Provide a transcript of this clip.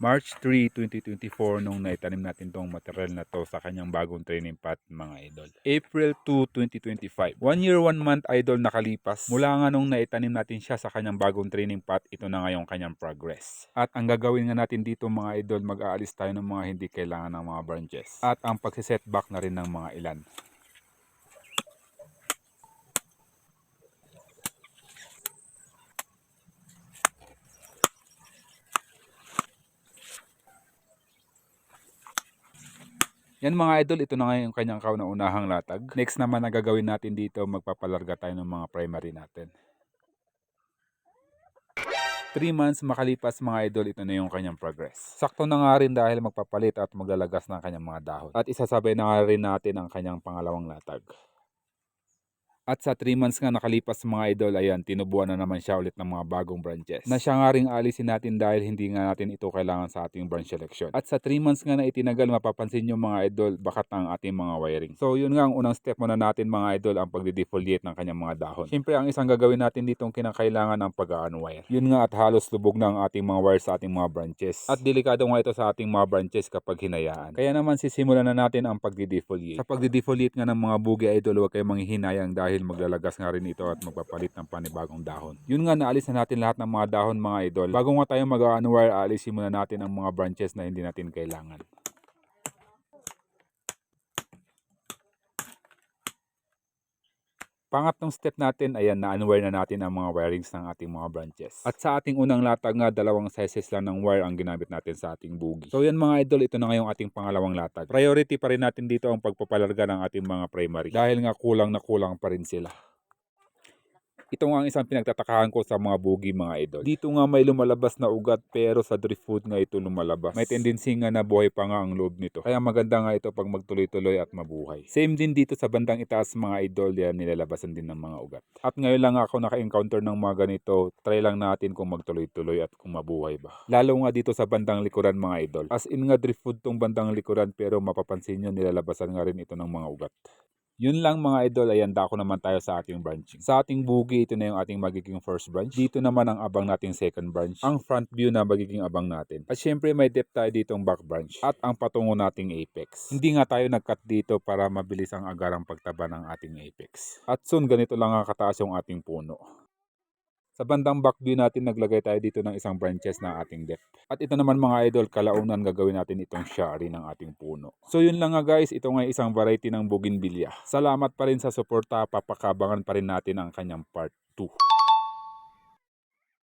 March 3, 2024 nung naitanim natin tong material na to sa kanyang bagong training pot mga idol. April 2, 2025. One year, one month idol nakalipas. Mula nga nung naitanim natin siya sa kanyang bagong training pot, ito na ngayong kanyang progress. At ang gagawin nga natin dito mga idol, mag-aalis tayo ng mga hindi kailangan ng mga branches. At ang pagsisetback na rin ng mga ilan. Yan mga idol, ito na nga yung kanyang kauna-unahang latag. Next naman na gagawin natin dito, magpapalarga tayo ng mga primary natin. 3 months makalipas mga idol, ito na yung kanyang progress. Sakto na nga rin dahil magpapalit at maglalagas ng kanyang mga dahon. At isasabay na nga rin natin ang kanyang pangalawang latag. At sa 3 months nga nakalipas mga idol, ayan, tinubuan na naman siya ulit ng mga bagong branches. Na siya nga rin alisin natin dahil hindi nga natin ito kailangan sa ating branch selection. At sa 3 months nga na itinagal, mapapansin nyo mga idol, bakat ang ating mga wiring. So yun nga ang unang step muna natin mga idol, ang pagdidefoliate ng kanyang mga dahon. Siyempre ang isang gagawin natin dito ang kinakailangan ng pag-unwire. Yun nga at halos lubog na ang ating mga wire sa ating mga branches. At delikado nga ito sa ating mga branches kapag hinayaan. Kaya naman sisimulan na natin ang pagdidefoliate. Sa pagdidefoliate nga ng mga bugi idol, huwag kayong manghihinayang dahil maglalagas nga rin ito at magpapalit ng panibagong dahon. Yun nga, naalis na natin lahat ng mga dahon mga idol. Bago nga tayo mag-unwire, aalisin muna natin ang mga branches na hindi natin kailangan. Pangatlong step natin, ayan, na-unwire na natin ang mga wirings ng ating mga branches. At sa ating unang latag nga, dalawang sizes lang ng wire ang ginamit natin sa ating bugi. So yan mga idol, ito na ngayong ating pangalawang latag. Priority pa rin natin dito ang pagpapalarga ng ating mga primary. Dahil nga kulang na kulang pa rin sila. Ito nga ang isang pinagtatakahan ko sa mga bugi mga idol. Dito nga may lumalabas na ugat pero sa driftwood nga ito lumalabas. May tendency nga na buhay pa nga ang loob nito. Kaya maganda nga ito pag magtuloy-tuloy at mabuhay. Same din dito sa bandang itaas mga idol yan nilalabasan din ng mga ugat. At ngayon lang ako naka-encounter ng mga ganito. Try lang natin kung magtuloy-tuloy at kung mabuhay ba. Lalo nga dito sa bandang likuran mga idol. As in nga driftwood tong bandang likuran pero mapapansin nyo nilalabasan nga rin ito ng mga ugat. Yun lang mga idol, ayan dako naman tayo sa ating branching. Sa ating bugi, ito na yung ating magiging first branch. Dito naman ang abang nating second branch. Ang front view na magiging abang natin. At syempre may depth tayo dito ang back branch. At ang patungo nating apex. Hindi nga tayo nag-cut dito para mabilis ang agarang pagtaba ng ating apex. At soon ganito lang ang kataas yung ating puno. Sa bandang back view natin, naglagay tayo dito ng isang branches na ating depth. At ito naman mga idol, kalaunan gagawin natin itong shari ng ating puno. So yun lang nga guys, ito nga isang variety ng bougainvillea. Salamat pa rin sa suporta, papakabangan pa rin natin ang kanyang part 2.